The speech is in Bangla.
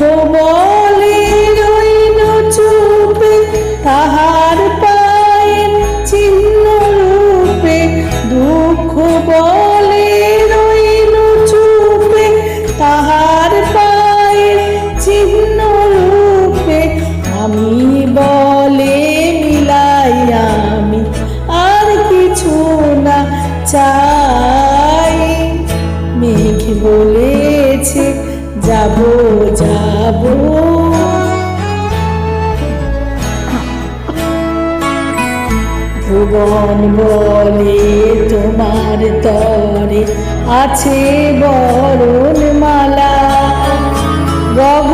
দুঃখ রইল চুপে, তাহার পায়ের চিহ্ন রূপে, দুঃখ বলে রইল চুপে, তাহার পায়ের চিহ্ন রূপে। আমি বলে মিলাই আমি আর কিছু না চাই। মেঘ বলেছে যাব যাব। ভুবন বলে তোমার তরে আছে বরণ মালা গগন